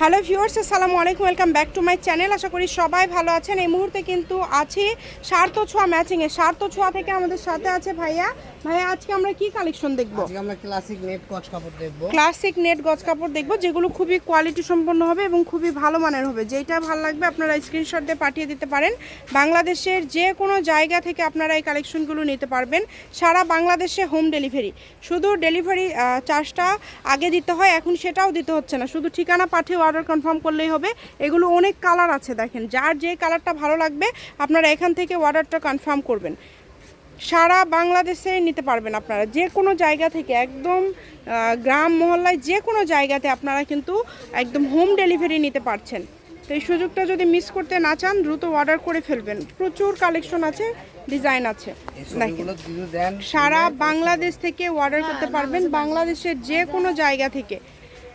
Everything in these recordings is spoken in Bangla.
হ্যালো ভিউয়ার্স আসসালামু আলাইকুম welcome back to my channel. আশা করি সবাই ভালো আছেন। এই মুহূর্তে কিন্তু আছি সার্থ ছোঁয়া ম্যাচিংয়ে সার্থ ছোঁয়া থেকে আমাদের সাথে আছে ভাইয়া। ভাইয়া আজকে আমরা কি কালেকশন দেখব? আজকে আমরা ক্লাসিক নেট কচ কাপড় দেখব। ক্লাসিক নেট গজ কাপড় দেখব যেগুলো খুবই কোয়ালিটি সম্পন্ন হবে এবং খুবই ভালো মানের হবে। যেটা ভালো লাগবে আপনারা স্ক্রিনশট দিয়ে পাঠিয়ে দিতে পারেন। বাংলাদেশের যে কোনো জায়গা থেকে আপনারা এই কালেকশনগুলো নিতে পারবেন। সারা বাংলাদেশে হোম ডেলিভারি শুধু ডেলিভারি চার্জটা আগে দিতে হয় এখন সেটাও দিতে হচ্ছে না। শুধু ঠিকানা পাঠিয়ে অর্ডার কনফার্ম করলেই হবে। এগুলো অনেক কালার আছে দেখেন। যার যে কালারটা ভালো লাগবে আপনারা এখান থেকে অর্ডারটা কনফার্ম করবেন। সারা বাংলাদেশে নিতে পারবেন আপনারা। যে কোনো জায়গা থেকে একদম গ্রাম মহল্লায় যে কোনো জায়গাতে আপনারা কিন্তু একদম হোম ডেলিভারি নিতে পারছেন। তো এই সুযোগটা যদি মিস করতে না চান দ্রুত অর্ডার করে ফেলবেন। প্রচুর কালেকশন আছে ডিজাইন আছে। সারা বাংলাদেশ থেকে অর্ডার করতে পারবেন। বাংলাদেশের যে কোনো জায়গা থেকে।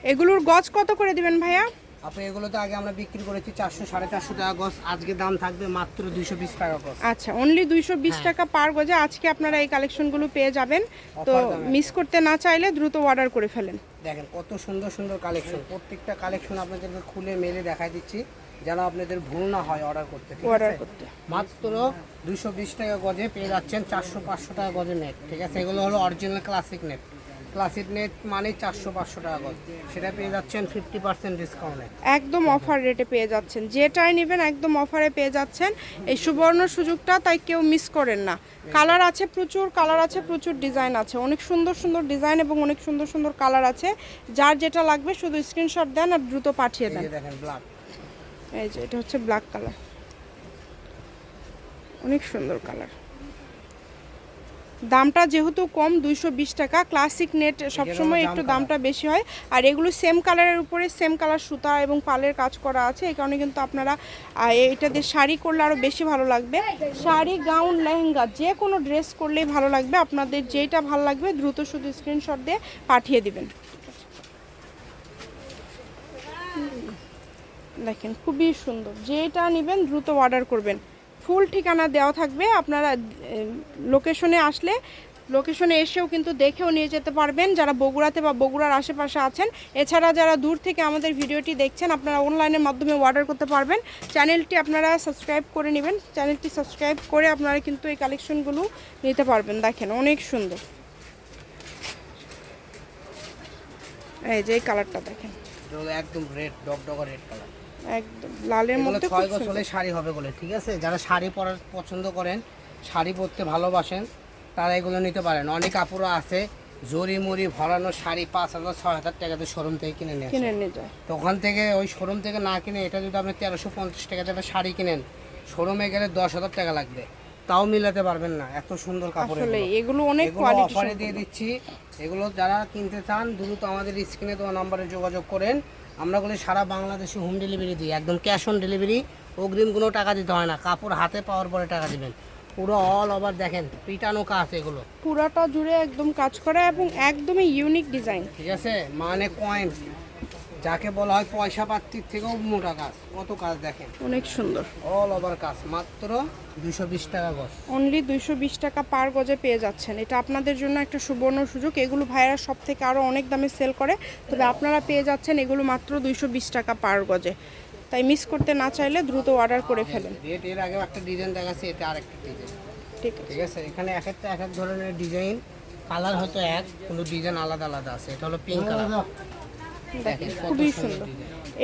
এগুলোর গজ কত করে দিবেন ভাইয়া? আপনি এগুলো তো আগে আমরা বিক্রি করেছি চারশো সাড়ে চারশো টাকা গজ। আজকে দাম থাকবে মাত্র দুইশো বিশ টাকা গজ। আচ্ছা অনলি দুইশো বিশ টাকা পার গজে আজকে আপনারা এই কালেকশনগুলো পেয়ে যাবেন। তো মিস করতে না চাইলে দ্রুত অর্ডার করে ফেলেন। দেখেন কত সুন্দর সুন্দর কালেকশন প্রত্যেকটা কালেকশন আপনাদেরকে খুলে মেলে দেখাই দিচ্ছি যেন আপনাদের ভুল না হয় অর্ডার করতে অর্ডার করতে। মাত্র দুইশো বিশ টাকা গজে পেয়ে যাচ্ছেন চারশো পাঁচশো টাকা গজে নেট ঠিক আছে? এগুলো হলো original classic net classic net মানে চারশো পাঁচশো টাকা গজ সেটা পেয়ে যাচ্ছেন ফিফটি পার্সেন্ট ডিসকাউন্টে একদম অফার রেটে পেয়ে যাচ্ছেন। যেটাই নেবেন একদম অফারে পেয়ে যাচ্ছেন। এই সুবর্ণ সুযোগটা তাই কেউ মিস করেন না। কালার আছে প্রচুর কালার আছে প্রচুর ডিজাইন আছে। অনেক সুন্দর সুন্দর ডিজাইন এবং অনেক সুন্দর সুন্দর কালার আছে। যার যেটা লাগবে শুধু স্ক্রিনশট দেন আর দ্রুত পাঠিয়ে দেন। দেখেন ব্ল্যাক এই যে এটা হচ্ছে ব্ল্যাক কালার অনেক সুন্দর কালার দামটা যেহেতু কম দুইশো বিশ টাকা। ক্লাসিক নেট সবসময় একটু দামটা বেশি হয়। আর এগুলো সেম কালারের উপরে সেম কালার সুতা এবং পালের কাজ করা আছে। এই কারণে কিন্তু আপনারা এটা দিয়ে শাড়ি করলে আরও বেশি ভালো লাগবে। শাড়ি গাউন লেহেঙ্গা যে কোনো ড্রেস করলেই ভালো লাগবে। আপনাদের যেটা ভালো লাগবে দ্রুত শুধু স্ক্রিনশট দিয়ে পাঠিয়ে দিবেন। দেখেন খুবই সুন্দর। যেটা নেবেন দ্রুত অর্ডার করবেন। ফুল ঠিকানা দেওয়া থাকবে। আপনারা লোকেশনে আসলে লোকেশনে এসেও কিন্তু দেখেও নিয়ে যেতে পারবেন। যারা বগুড়াতে বা বগুড়ার আশেপাশে আছেন, এছাড়া যারা দূর থেকে আমাদের ভিডিওটি দেখছেন, আপনারা অনলাইনের মাধ্যমে অর্ডার করতে পারবেন। চ্যানেলটি আপনারা সাবস্ক্রাইব করে নেবেন। চ্যানেলটি সাবস্ক্রাইব করে আপনারা কিন্তু এই কালেকশনগুলো নিতে পারবেন। দেখেন, অনেক সুন্দর। এই যে এই কালারটা দেখেন। একদম রেড ডগডগা রেড কালার একদম। লালের মধ্যে ছয়। হলে শাড়ি হবে বলে ঠিক আছে? যারা শাড়ি পরার পছন্দ করেন শাড়ি পরতে ভালোবাসেন তারা এগুলো নিতে পারেন। অনেক কাপড় আছে জরি মুড়ি ভরানো শাড়ি পাঁচ হাজার ছয় হাজার টাকাতে শোরুম থেকে কিনে নিয়ে কিনে নিয়ে যায়। তো ওখান থেকে ওই শোরুম থেকে না কিনে এটা যদি আপনি তেরোশো পঞ্চাশ টাকা দিয়ে শাড়ি কিনেন শোরুমে গেলে দশ হাজার টাকা লাগবে। তাও মিলাতে পারবেন না এত সুন্দর কাপড় আসলে এগুলো। এগুলো অনেক কোয়ালিটি অফারে দিয়ে দিচ্ছি। এগুলো যারা কিনতে চান দ্রুত আমাদের স্ক্রিনে দেওয়া নাম্বারে যোগাযোগ করেন। আমরা বলি সারা বাংলাদেশে হোম ডেলিভারি দিই। একদম ক্যাশ অন ডেলিভারি অগ্রিম কোনো টাকা দিতে হয় না। কাপড় হাতে পাওয়ার পরে টাকা দিবেন। পুরো অল ওভার দেখেন পিটানো কাজ এগুলো। পুরাটা জুড়ে একদম কাজ করে এবং একদমই ইউনিক ডিজাইন ঠিক আছে? মানে কয়েন যাকে বলা হয় পয়সা পাত্তির থেকেও মোটা কাজ। কত কাজ দেখেন? অনেক সুন্দর। অল ওভার কাজ। মাত্র দুশো বিশ টাকা গজ। অনলি দুইশো বিশ টাকা পার গজে পেয়ে যাচ্ছেন। এটা আপনাদের জন্য একটা সুবর্ণ সুযোগ। এগুলো ভাইরা সব থেকে আরও অনেক দামে সেল করে। তবে আপনারা পেয়ে যাচ্ছেন এগুলো মাত্র দুইশো বিশ টাকা পার গজে। তাই মিস করতে না চাইলে দ্রুত অর্ডার করে ফেলেন। রেট এর আগেও একটা ডিজাইন দেখাচ্ছি এটা আরেকটা ডিজাইন ঠিক আছে। ঠিক আছে? এখানে এক একটা এক এক ধরনের ডিজাইন কালার হয়তো এক কোনো ডিজাইন আলাদা আলাদা আছে। এটা হলো পিঙ্ক কালার দেখেন খুবই সুন্দর।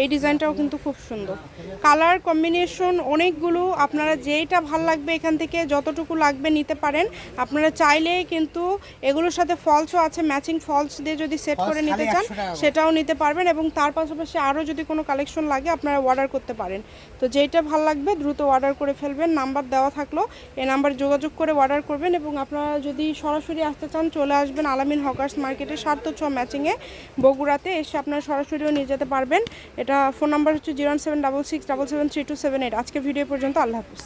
এই ডিজাইনটাও কিন্তু খুব সুন্দর। কালার কম্বিনেশন অনেকগুলো আপনারা যেইটা ভালো লাগবে এখান থেকে যতটুকু লাগবে নিতে পারেন। আপনারা চাইলে কিন্তু এগুলোর সাথে ফলসও আছে ম্যাচিং ফলস দিয়ে যদি সেট করে নিতে চান 100 টাকা করে। সেটাও নিতে পারবেন এবং তার পাশাপাশি আরও যদি কোনো কালেকশন লাগে আপনারা অর্ডার করতে পারেন। তো যেইটা ভালো লাগবে দ্রুত অর্ডার করে ফেলবেন নাম্বার দেওয়া থাকল এই নাম্বার যোগাযোগ করে অর্ডার করবেন এবং আপনারা যদি সরাসরি আসতে চান চলে আসবেন আলামিন হকার্স মার্কেটে সার্থ ছ ম্যাচিংয়ে বগুড়াতে এসে আপনারা সরাসরিও নিয়ে যেতে পারবেন। এটা ফোন নাম্বার হচ্ছে zero seven double six double seven three two seven eight. আজকে ভিডিও পর্যন্ত আল্লাহ হাফিজ।